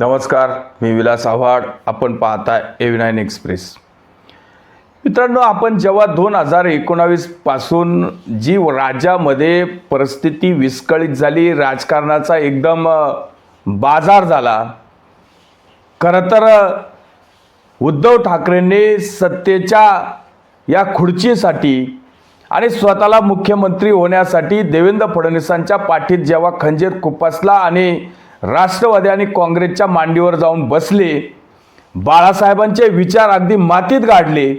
नमस्कार मी विलास आव्हाड. आपण पाहताय ए नाईन एक्सप्रेस मित्रांनो आपण जेव्हा दोन हजार एकोणावीसपासून जी राज्यामध्ये परिस्थिती विस्कळीत झाली राजकारणाचा एकदम बाजार झाला खरं तर उद्धव ठाकरेंनी सत्तेच्या या खुर्चीसाठी आणि स्वतःला मुख्यमंत्री होण्यासाठी देवेंद्र फडणवीसांच्या पाठीत जेव्हा खंजीर खुपसला आणि राष्ट्रवादी आणि काँग्रेसच्या मांडीवर जाऊन बसले बाळासाहेबांचे विचार अगदी मातीत गाडले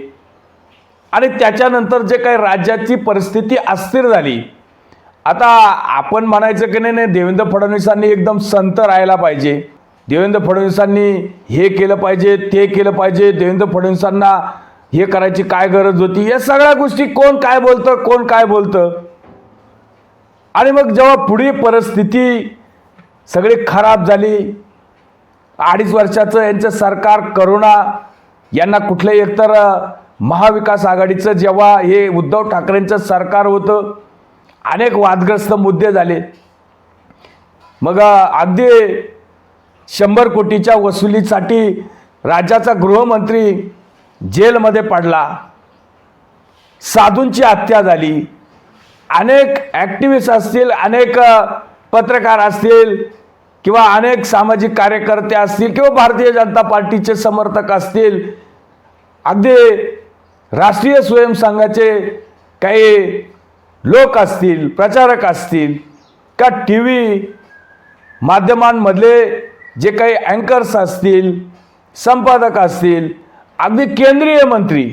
आणि त्याच्यानंतर जे काही राज्याची परिस्थिती अस्थिर झाली. आता आपण म्हणायचं की नाही नाही देवेंद्र फडणवीसांनी एकदम संत राहायला पाहिजे. देवेंद्र फडणवीसांनी हे केलं पाहिजे ते केलं पाहिजे देवेंद्र फडणवीसांना हे करायची काय गरज होती? या सगळ्या गोष्टी कोण काय बोलतं कोण काय बोलतं? आणि मग जेव्हा पुढे परिस्थिती सगळी खराब झाली. अडीच वर्षाचं यांचं सरकार करोना यांना कुठलंही एकतर महाविकास आघाडीचं जेव्हा हे उद्धव ठाकरेंचं सरकार होतं अनेक वादग्रस्त मुद्दे झाले. मग अगदी शंभर कोटीच्या वसुलीसाठी राज्याचा गृहमंत्री जेलमध्ये पडला. साधूंची हत्या झाली. अनेक ॲक्टिव्हिस्ट असतील अनेक पत्रकार असतील किंवा अनेक सामाजिक कार्यकर्ते असतील किंवा भारतीय जनता पार्टीचे समर्थक असतील अगदी राष्ट्रीय स्वयंसंघाचे काही लोक असतील प्रचारक असतील का टी व्ही माध्यमांमधले जे काही अँकर्स असतील संपादक असतील अगदी केंद्रीय मंत्री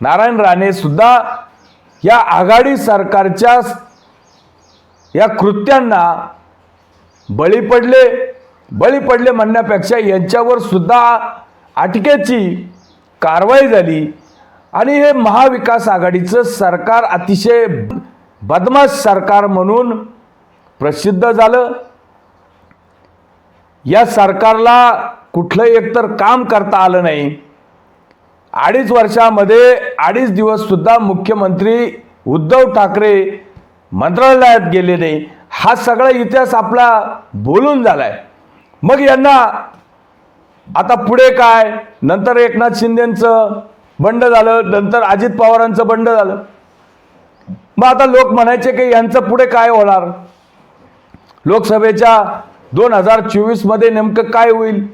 नारायण राणेसुद्धा या आघाडी सरकारच्या या कृत्यांना बळी पडले बळी पडले म्हणण्यापेक्षा यांच्यावर सुद्धा अटकेची कारवाई झाली. आणि हे महाविकास आघाडीचं सरकार अतिशय बदमाश सरकार म्हणून प्रसिद्ध झालं. या सरकारला कुठलं एकतर काम करता आलं नाही. अडीच वर्षामध्ये अडीच दिवस सुद्धा मुख्यमंत्री उद्धव ठाकरे मंत्रालयात गेले नाही हा सगळा इतिहास आपला बोलून झालाय. मग यांना आता पुढे काय? नंतर एकनाथ शिंदेचं बंड झालं नंतर अजित पवारांचं बंड झालं. मग आता लोक म्हणायचे की यांचं पुढे काय होणार? लोकसभेच्या दोन हजार चोवीसमध्ये नेमकं काय होईल?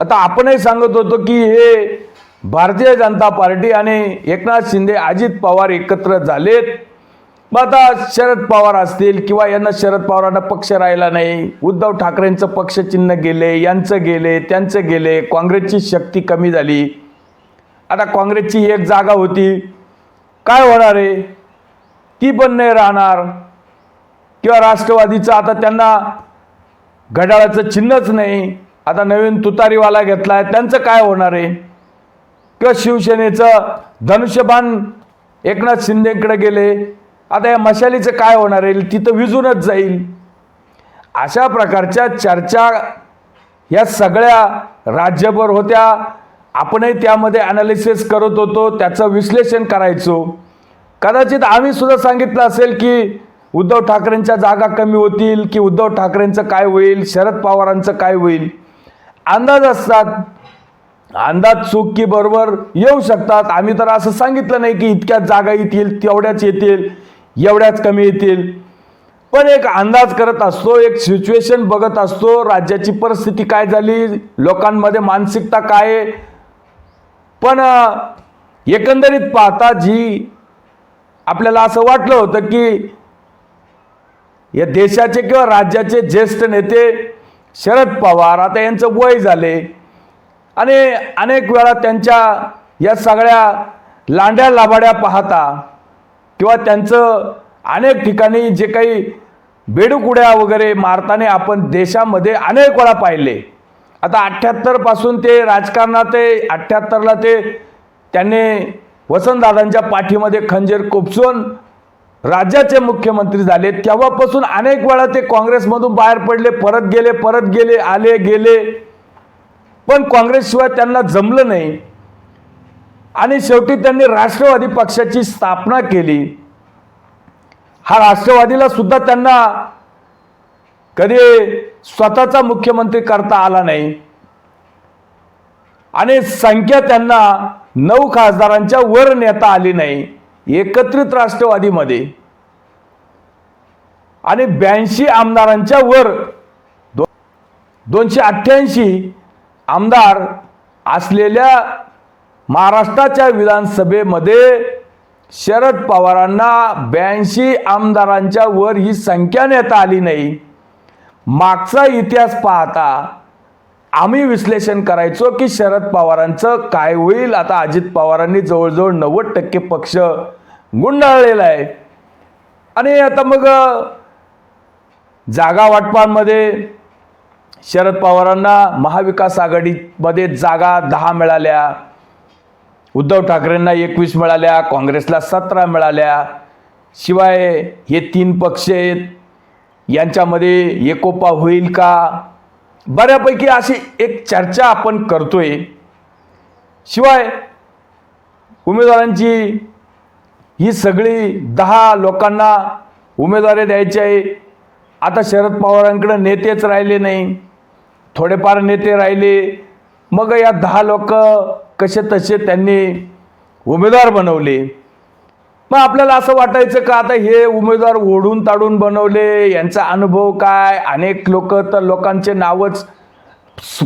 आता आपणही सांगत होतो की हे भारतीय जनता पार्टी आणि एकनाथ शिंदे अजित पवार एकत्र झालेत. मग आता शरद पवार असतील किंवा यांना शरद पवारांना पक्ष राहिला नाही उद्धव ठाकरेंचं पक्षचिन्ह गेले यांचं गेले त्यांचं गेले काँग्रेसची शक्ती कमी झाली. आता काँग्रेसची एक जागा होती. काय होणार आहे? ती पण नाही राहणार. किंवा राष्ट्रवादीचं आता त्यांना घड्याळाचं चिन्हच नाही. आता नवीन तुतारीवाला घेतलाय. त्यांचं काय होणार आहे? किंवा शिवसेनेचं धनुष्यबाण एकनाथ शिंदेकडे गेले. आता या मशालीचं काय होणार आहे? तिथं विजूनच जाईल. अशा प्रकारच्या चर्चा या सगळ्या राज्यभर होत्या. आपणही त्यामध्ये ॲनालिसिस करत होतो त्याचं विश्लेषण करायचो. कदाचित आम्ही सुद्धा सांगितलं असेल की उद्धव ठाकरेंच्या जागा कमी होतील की उद्धव ठाकरेंचं काय होईल शरद पवारांचं काय होईल. अंदाज असतात. अंदाज चूक की बरोबर येऊ शकतात. आम्ही तर असं सांगितलं नाही की इतक्याच जागा येतील तेवढ्याच येतील. एवढ्याच कमी येतील. पण एक अंदाज करत असतो एक सिच्युएशन बघत असतो राज्याची परिस्थिती काय झाली लोकांमध्ये मानसिकता काय आहे. पण एकंदरीत पाहता जी आपल्याला असं वाटलं होतं की या देशाचे किंवा राज्याचे ज्येष्ठ नेते शरद पवार आता यांचं वय झाले. आणि अनेक वेळा त्यांच्या या सगळ्या लांड्या लाभाड्या पाहता किंवा त्यांचं अनेक ठिकाणी जे काही बेडूकुड्या वगैरे मारताना आपण देशामध्ये अनेक वेळा पाहिले. आता अठ्ठ्याहत्तरपासून ते राजकारणात ते अठ्ठ्याहत्तरला ते त्यांनी वसंतदादांच्या पाठीमध्ये खंजीर कोपसून राज्याचे मुख्यमंत्री झाले. तेव्हापासून अनेक वेळा ते काँग्रेसमधून बाहेर पडले परत गेले परत गेले आले गेले. पण काँग्रेसशिवाय त्यांना जमलं नाही. आणि शेवटी त्यांनी राष्ट्रवादी पक्षाची स्थापना केली. हा राष्ट्रवादीला सुद्धा त्यांना कधी स्वतःचा मुख्यमंत्री करता आला नाही. आणि संख्या त्यांना नऊ खासदारांच्या वर नेता आली नाही एकत्रित राष्ट्रवादीमध्ये. आणि ब्याऐंशी आमदारांच्या वर दो दोनशे अठ्ठ्याऐंशी आमदार असलेल्या महाराष्ट्राच्या विधानसभेमध्ये शरद पवारांना ब्याऐंशी आमदारांच्या वर ही संख्या नेता आली नाही. मागचा इतिहास पाहता आम्ही विश्लेषण करायचो की शरद पवारांचं काय होईल. आता अजित पवारांनी जवळजवळ नव्वद टक्के पक्ष गुंडाळलेला आहे. आणि आता मग जागा वाटपांमध्ये शरद पवारांना महाविकास आघाडीमध्ये जागा दहा मिळाल्या. उद्धव ठाकरेंना एकवीस मिळाल्या काँग्रेसला सतरा मिळाल्या. शिवाय हे तीन पक्ष आहेत. यांच्यामध्ये एकोपा होईल का? बऱ्यापैकी अशी एक चर्चा आपण करतोय. शिवाय उमेदवारांची ही सगळी दहा लोकांना उमेदवारी द्यायची आहे. आता शरद पवारांकडे नेतेच राहिले नाही. थोडेफार नेते राहिले. मग या दहा लोक कसे तसे त्यांनी उमेदवार बनवले. मग आपल्याला असं वाटायचं का आता हे उमेदवार ओढून ताडून बनवले यांचा अनुभव काय? अनेक लोक तर लोकांचे नावच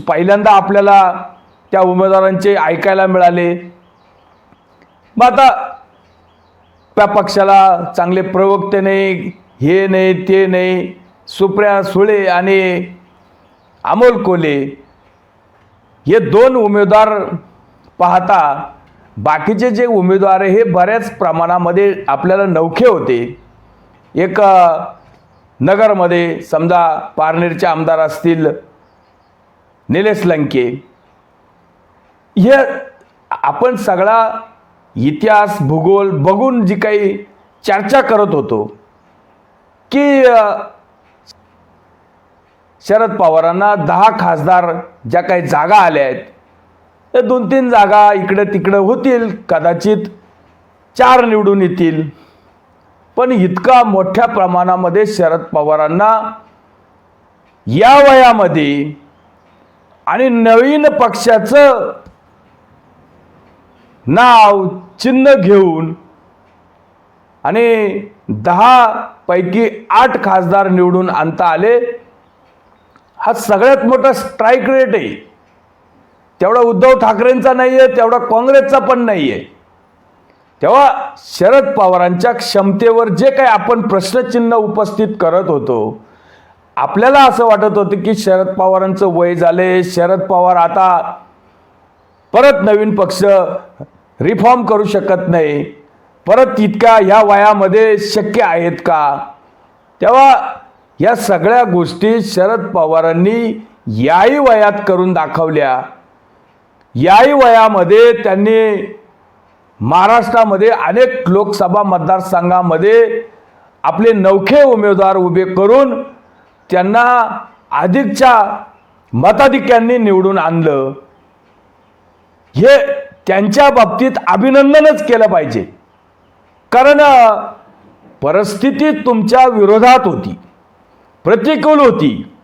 पहिल्यांदा आपल्याला त्या उमेदवारांचे ऐकायला मिळाले. मग आता त्या पक्षाला चांगले प्रवक्ते नाही हे नाही ते नाही सुप्रिया सुळे आणि अमोल कोले हे दोन उमेदवार पाहता बाकीचे जे उमेदवार आहे हे बऱ्याच प्रमाणामध्ये आपल्याला नौखे होते. एक नगरमध्ये समजा पारनेरचे आमदार असतील निलेश लंके. हे आपण सगळा इतिहास भूगोल बघून जी काही चर्चा करत होतो की शरद पवारांना दहा खासदार ज्या काही जागा आल्या आहेत त्या दोन तीन जागा इकडं तिकडं होतील कदाचित चार निवडून येतील. पण इतका मोठ्या प्रमाणामध्ये शरद पवारांना या वयामध्ये आणि नवीन पक्षाचं नाव चिन्ह घेऊन आणि दहा पैकी आठ खासदार निवडून आणता आले हा सगळ्यात मोठा स्ट्राईक रेट आहे. तेवढा उद्धव ठाकरेंचा नाही आहे तेवढा काँग्रेसचा पण नाही आहे तेव्हा शरद पवारांच्या क्षमतेवर जे काही आपण प्रश्नचिन्ह उपस्थित करत होतो आपल्याला असं वाटत होतं की शरद पवारांचं वय झाले शरद पवार आता परत नवीन पक्ष रिफॉर्म करू शकत नाही परत तितक्या ह्या वयामध्ये शक्य आहेत का? तेव्हा या सगळ्या गोष्टी शरद पवारांनी याही वयात करून दाखवल्या. याही वयामध्ये त्यांनी महाराष्ट्रामध्ये अनेक लोकसभा मतदारसंघामध्ये आपले नौखे उमेदवार उभे करून त्यांना अधिकच्या मताधिक्यांनी निवडून आणलं. हे त्यांच्या बाबतीत अभिनंदनच केलं पाहिजे. कारण परिस्थिती तुमच्या विरोधात होती. प्रतिकूल होती.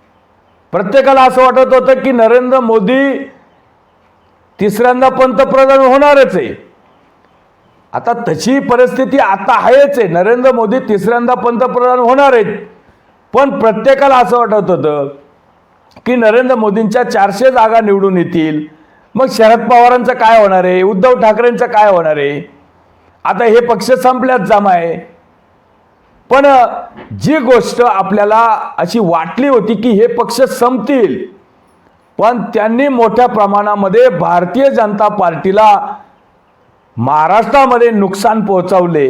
प्रत्येकाला असं वाटत होतं की नरेंद्र मोदी तिसऱ्यांदा पंतप्रधान होणारच आहे. आता तशी परिस्थिती आता आहेच आहे. नरेंद्र मोदी तिसऱ्यांदा पंतप्रधान होणार आहेत. पण प्रत्येकाला असं वाटत होतं की नरेंद्र मोदींच्या चारशे जागा निवडून येतील. मग शरद पवारांचं काय होणार आहे? उद्धव ठाकरेंचं काय होणार आहे? आता हे पक्ष संपल्यात जमा आहे पण जी गोष्ट आपल्याला अशी वाटली होती की हे पक्ष संपतील पण त्यांनी मोठ्या प्रमाणामध्ये भारतीय जनता पार्टीला महाराष्ट्रामध्ये नुकसान पोहोचवले.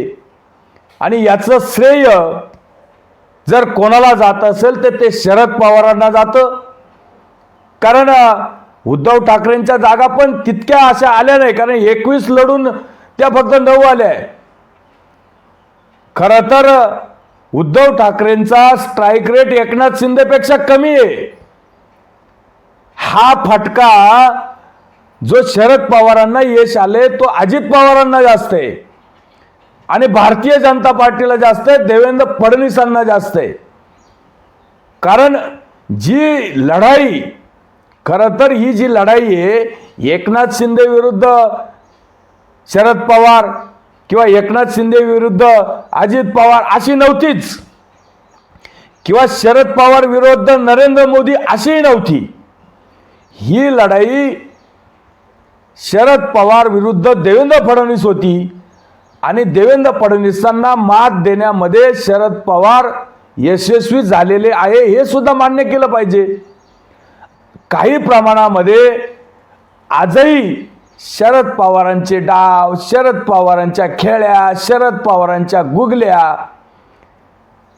आणि याचं श्रेय जर कोणाला जात असेल तर ते शरद पवारांना जातं. कारण उद्धव ठाकरेंच्या जागा पण तितक्या अशा आल्या नाही कारण एकवीस लढून त्या फक्त नऊ आल्या आहे. खरं तर उद्धव ठाकरेंचा स्ट्राईक रेट एकनाथ शिंदेपेक्षा कमी आहे. हा फटका जो शरद पवारांना यश आले तो अजित पवारांना जास्त आहे. आणि भारतीय जनता पार्टीला जास्त आहे देवेंद्र फडणवीसांना जास्त आहे. कारण जी लढाई खरं तर ही जी लढाई आहे एकनाथ शिंदे विरुद्ध शरद पवार किंवा एकनाथ शिंदे विरुद्ध अजित पवार अशी नव्हतीच. किंवा शरद पवार विरुद्ध नरेंद्र मोदी अशीही नव्हती. ही लढाई शरद पवार विरुद्ध देवेंद्र फडणवीस होती आणि देवेंद्र फडणवीसांना मात देण्यामध्ये शरद पवार यशस्वी झालेले आहे हे सुद्धा मान्य केलं पाहिजे. काही प्रमाणामध्ये आजही शरद पवारांचे डाव शरद पवारांच्या खेळ्या शरद पवारांच्या गुगल्या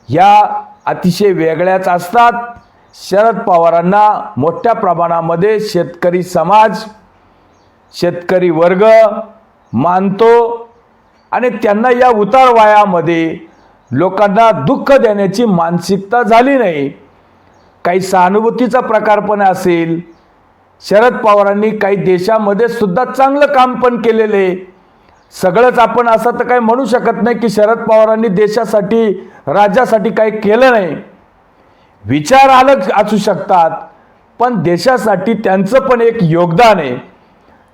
या अतिशय वेगळ्याच असतात. शरद पवारांना मोठ्या प्रमाणामध्ये शेतकरी समाज शेतकरी वर्ग मानतो आणि त्यांना या उतार वयामध्ये लोकांना दुःख देण्याची मानसिकता झाली नाही. काही सहानुभूतीचा प्रकार पण असेल शरद पवारांनी काही देशामध्ये सुद्धा चांगलं काम पण केलेलं. आहे सगळंच आपण असं तर काही म्हणू शकत नाही की शरद पवारांनी देशासाठी राज्यासाठी काही केलं नाही. विचार अलग असू शकतात पण देशासाठी त्यांचं पण एक योगदान आहे.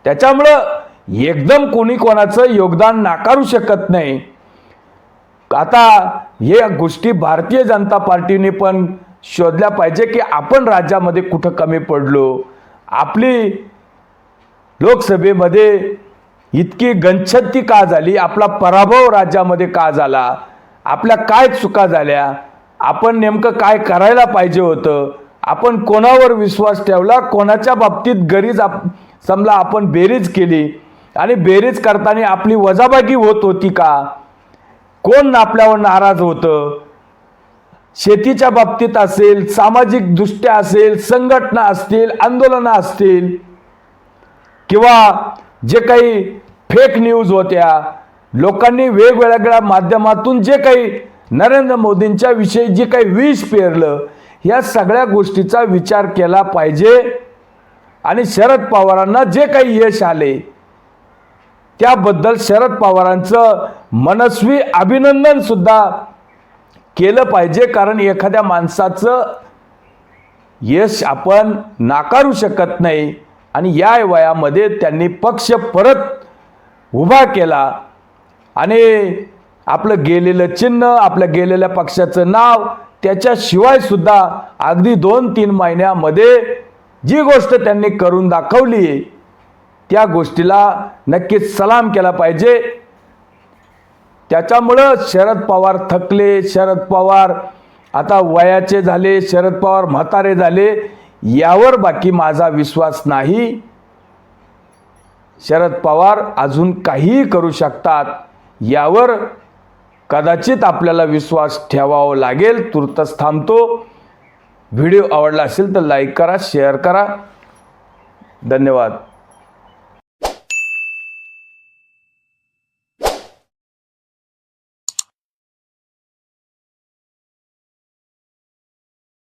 त्याच्यामुळं एकदम कोणी कोणाचं योगदान नाकारू शकत नाही. आता या गोष्टी भारतीय जनता पार्टीने पण शोधल्या पाहिजे की आपण राज्यामध्ये कुठं कमी पडलो. आपली लोकसभेमध्ये इतकी गंछती का झाली? आपला पराभव राज्यामध्ये का झाला? आपल्या काय चुका झाल्या? आपण नेमकं काय करायला पाहिजे होतं? आपण कोणावर विश्वास ठेवला? कोणाच्या बाबतीत गरीज आप समजा आपण बेरीज केली आणि बेरीज करताना आपली वजाबागी होत होती का? कोण आपल्यावर नाराज होतं? शेतीच्या बाबतीत असेल सामाजिक दृष्ट्या असेल संघटना असतील आंदोलनं असतील किंवा जे काही फेक न्यूज होत्या लोकांनी वेगवेगळ्या माध्यमातून जे काही नरेंद्र मोदींच्या विषयी जे काही विष पेरलं या सगळ्या गोष्टीचा विचार केला पाहिजे. आणि शरद पवारांना जे काही यश आले त्याबद्दल शरद पवारांचं मनस्वी अभिनंदन सुद्धा केलं पाहिजे कारण एखाद्या माणसाचं यश आपण नाकारू शकत नाही. आणि या वयामध्ये त्यांनी पक्ष परत उभा केला. आणि आपलं गेलेलं चिन्ह आपलं गेलेल्या पक्षाचं नाव त्याच्याशिवाय सुद्धा अगदी दोन तीन महिन्यामध्ये जी गोष्ट त्यांनी करून दाखवली त्या गोष्टीला नक्कीच सलाम केला पाहिजे. त्याच्यामुळं शरद पवार थकले शरद पवार आता वयाचे झाले शरद पवार म्हातारे झाले यावर बाकी माझा विश्वास नाही. शरद पवार अजून काहीही करू शकतात यावर कदाचित आपल्याला विश्वास ठेवावा लागेल. तुर्तच थांबतो. व्हिडिओ आवडला असेल तर लाईक करा शेअर करा. धन्यवाद.